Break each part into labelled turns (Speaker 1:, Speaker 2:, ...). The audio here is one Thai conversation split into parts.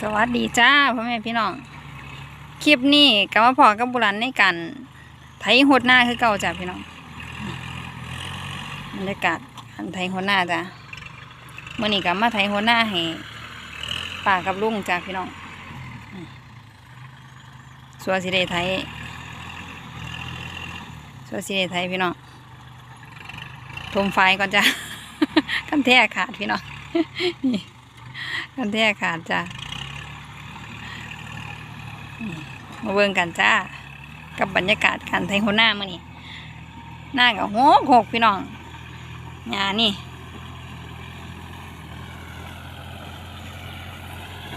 Speaker 1: สวัสดีจ้าพ่อแม่พี่น้อง คลิปนี้ก็มาพอกับบุรันในการไถหดหน้าคือเก่าจ้ะพี่น้องบรรยากาศการไถหดหน้าจ้ะเมื่อนี้ก็มาไถหดหน้าให้ป้ากับลุงจ้ะพี่น้องอืมสัวสิได้ไถสัวสิได้ไถพี่น้องทมไฟก่อนจ้ะกันแท้ขาดพี่น้องนี่กันแท้ขาดจ้ะ มาเบิ่งกันจ้า กับบรรยากาศการไทยโหน้ามื่อนี้หน้ากับโหกหกพี่น้องงานี่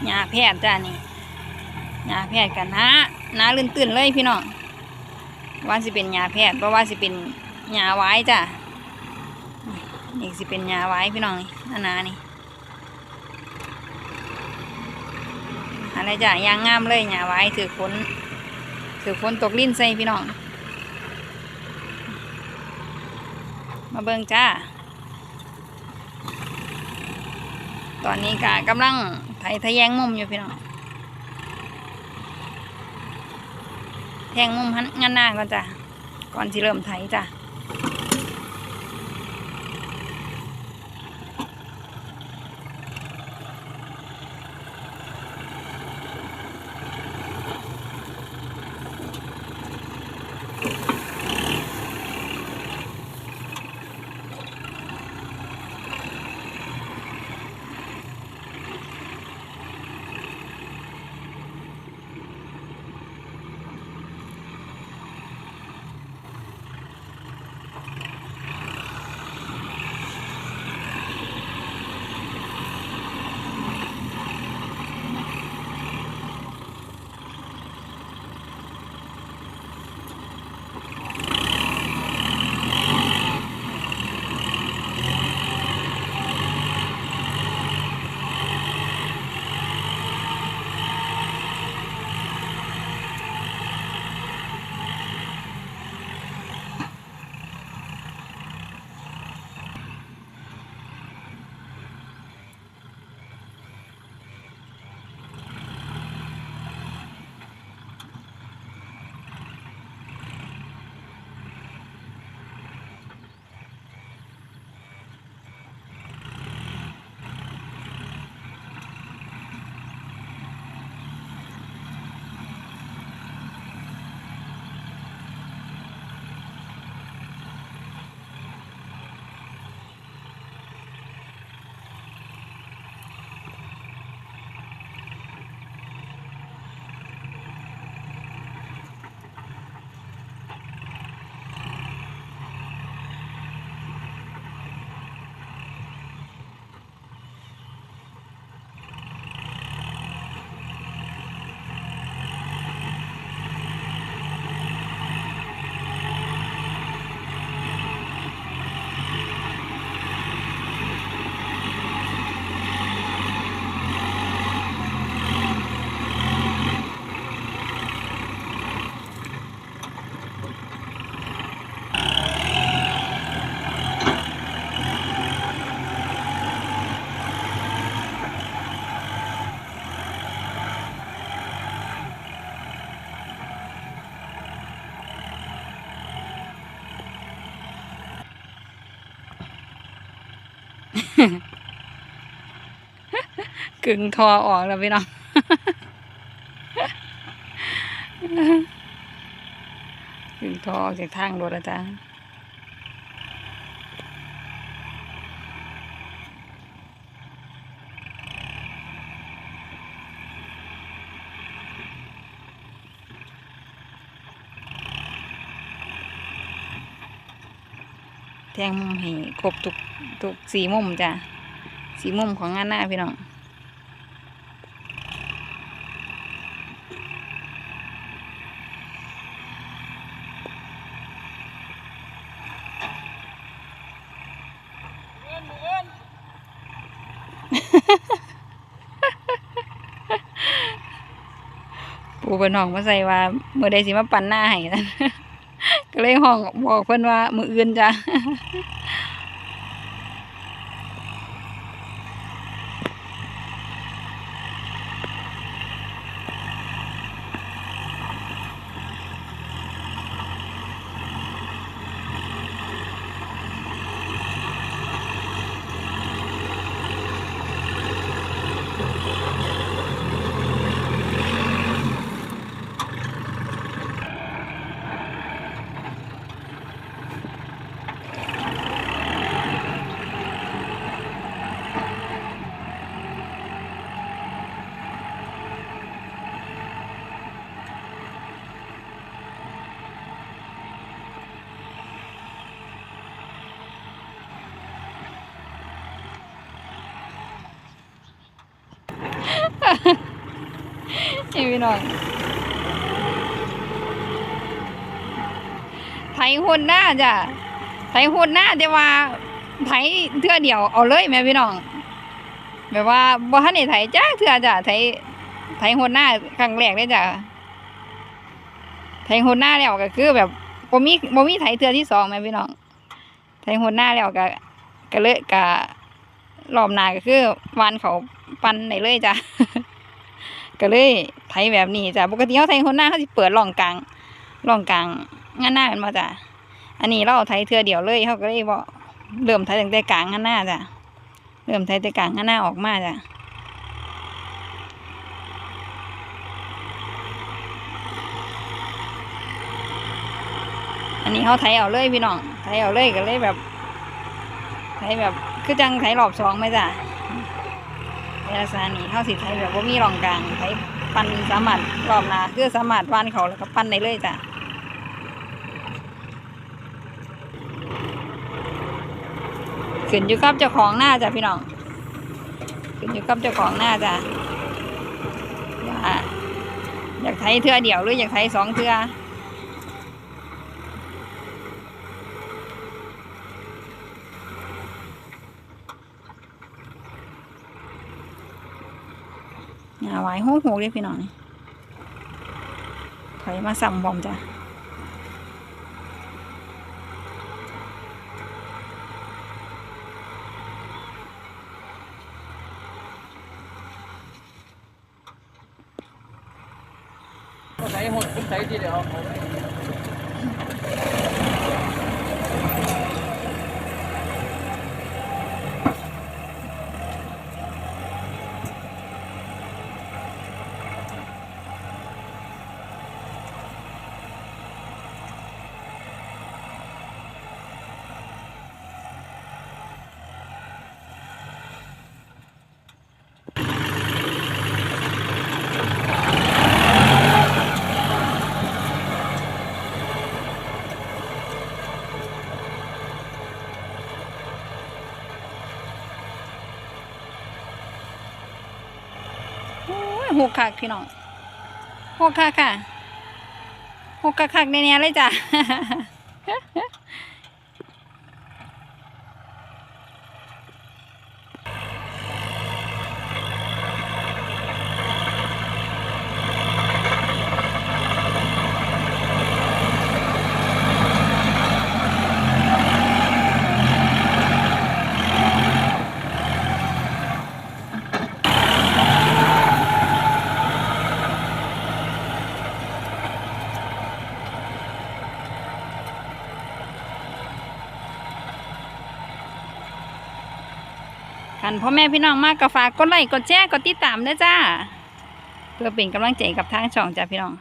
Speaker 1: หญ้าแพทย์จ้านี่หญ้าแพทย์กันนะน้าลื่นตื่นเลยพี่น้องว่าสิเป็นหญ้าแพทย์เพราะว่าสิเป็นหญ้าไว้จ้านี่สิเป็นหญ้าไว้พี่น้องนี่นานานี่ อะไรจ้ะยางงามเลยหยาไว้ถือฝนถือฝนตกลิ้นใส่พี่น้อง มาเบิ่งจ้า ตอนนี้กะกำลังไถทะแยงมุมอยู่พี่น้อง แทงมุมหันงานหน้าก่อนจ้ะ ก่อนที่เริ่มไถจ้ะ กึ่งทอออกแล้วพี่น้องกึ่งทอออกจากทางรถแล้วจ้า แทงมุมให้ครบทุกทุกสีมุมจ้ะสีมุมของงานหน้าพี่น้องปูเป็นห้องมาใส่ว่าเมื่อใดสิมาปั่นหน้าให้นะ ก็เลยห้องบอกเพื่อนว่ามืออื่นจ้ะ นี่ พี่น้องไถหุ่นหน้าจ้ะไถหุ่นหน้าแต่ว่าไถเทื่อเดียวเอาเลยแม่พี่น้องแบบว่าบ่ทันได้ไถจ้าเทื่อจ้ะไถไถหุ่นหน้าครั้งแรกเลยจ้ะไถหุ่นหน้าแล้วก็คือแบบบ่มีบ่มีไถเทื่อที่สองแม่พี่น้องไถหุ่นหน้าแล้วก็ก็เลยก็รอบหน้าก็คือวานเขาปันได้เลยจ้ะ ก็เลยไถแบบนี้จ้ะปกติเขาไถหุ่นหน้าเขาสิเปิดร่องกลางร่องกลางงานหน้าแม่นบ่จ้ะอันนี้เราไถเทือเดียวเลยเขาก็เลยบ่เริ่มไถตั้งแต่กลางงานหน้าจ้ะเริ่มไทยแต่กลางงันหน้าออกมาจ้ะอันนี้เขาไทยเอาเลยพี่น้องไทยเอาเลยก็เลยแบบไทยแบบคือจังไทยรอบสองไหมจ้ะ ลักษณะนี้เขาสิไทยแบบว่ามีรองกลางไทยปั้นสามารถรอบนาคือสามารถวานเขาแล้วก็ปั้นได้เลยจ้ะขึ้นอยู่กับเจ้าของหน้าจ้ะพี่น้องขึ้นอยู่กับเจ้าของหน้าจ้ะอยากไทยเทือเดียวหรืออยากไทยสองเทือาไว้โหกโหกเลยพี่น้องนี่ถอยมาสั่บอมจ้ะ
Speaker 2: ใส่หมดใส่ทีเดียว
Speaker 1: หกคักพี่น้องหกคักค่ะหกคักคักๆแน่ๆเลยจ้ะ คันพ่อแม่พี่น้องมากก็ฝากกดไลค์กดแชร์กดติดตามด้วยจ้า เพื่อเป็นกำลังใจกับทางช่องจ้าพี่น้อง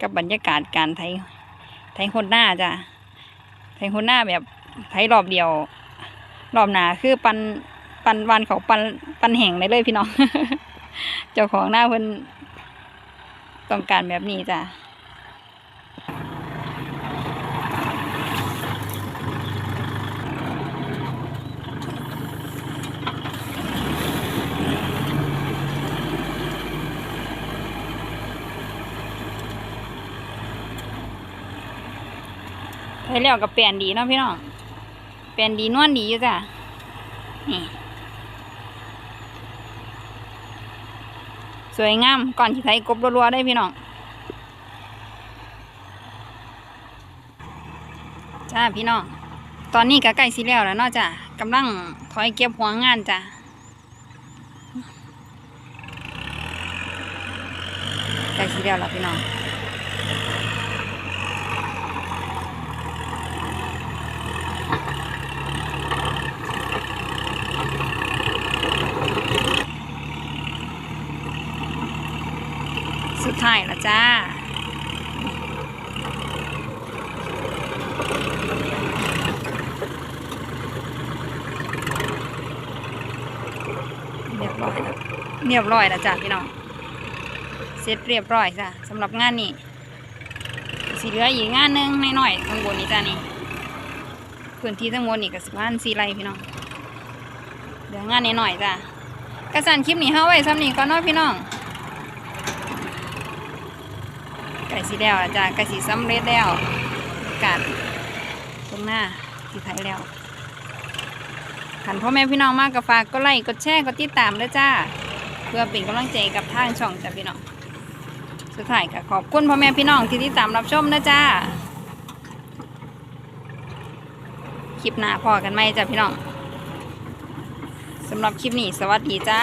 Speaker 1: กับบรรยากาศการไทยไทยคนหน้าจ้าไทยคนหน้าแบบไทยรอบเดียว รอบหนาคือปันปันวันเขาปันปันแห่งได้เลยพี่น้อง เจ้าของหน้าเพิ่นต้องการแบบนี้จ้า ไทยแล้วกับแปลนดีเนาะพี่น้องแปลนดีนวลดีอยู่จ้ะนี่สวยงามก่อนที่ไทยกบรัวๆได้พี่น้องจ้าพี่น้องตอนนี้ก็ใกล้สิแล้วแล้วเนาะจ้ะกำลังถอยเก็บหัวงานจ้ะใกล้สิแล้วแล้วพี่น้อง สุดท้ายและจ้าเรียบร้อยแล้วเรียบร้อยแล้วจ้าพี่น้องเสร็จเรียบร้อยจ้ะสำหรับงานนี้สีเหลืออีกงานหนึงหน่อยๆข้างบนนี้จ้านี่พื้นที่ทั้งหมดนี่ก็สิบห้าสี่ไร่พี่น้องเหลืองานนิดหน่อยๆจ้ะกระสันคลิปนี้เฮาไว้ซ้ำนี้ก่อนเนาะพี่น้องไก่ สีแล้วล่ะจ้าไก่สีสำเร็จแล้วการตรงหน้าสีไทยแล้วขันพ่อแม่พี่น้องมากก็ฝากก็ไลค์กดแชร์กดติดตามด้วยจ้า เพื่อเป็นกำลังใจกับทางช่องจ้าพี่น้องสุดท้ายก็ขอบคุณพ่อแม่พี่น้องที่ติดตามรับชมนะจ้าคลิปหน้าพอกันไหมจ้าพี่น้องสำหรับคลิปนี้สวัสดีจ้า